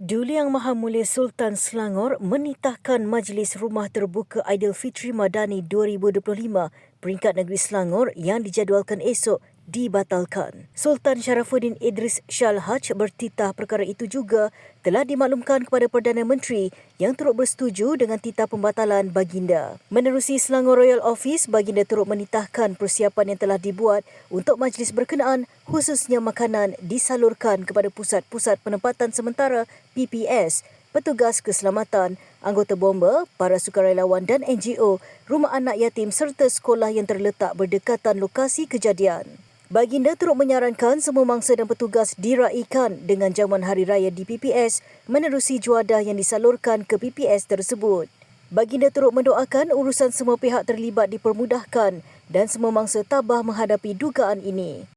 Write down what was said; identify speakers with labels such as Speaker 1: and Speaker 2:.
Speaker 1: Duli Yang Maha Mulia Sultan Selangor menitahkan Majlis Rumah Terbuka Aidilfitri Madani 2025 peringkat negeri Selangor yang dijadualkan esok dibatalkan. Sultan Sharafuddin Idris Shah Haj bertitah perkara itu juga telah dimaklumkan kepada Perdana Menteri yang turut bersetuju dengan titah pembatalan baginda. Menerusi Selangor Royal Office, baginda turut menitahkan persiapan yang telah dibuat untuk majlis berkenaan khususnya makanan disalurkan kepada pusat-pusat penempatan sementara PPS petugas keselamatan, anggota bomba, para sukarelawan dan NGO, rumah anak yatim serta sekolah yang terletak berdekatan lokasi kejadian. Baginda turut menyarankan semua mangsa dan petugas diraikan dengan jamuan hari raya di PPS menerusi juadah yang disalurkan ke PPS tersebut. Baginda turut mendoakan urusan semua pihak terlibat dipermudahkan dan semua mangsa tabah menghadapi dugaan ini.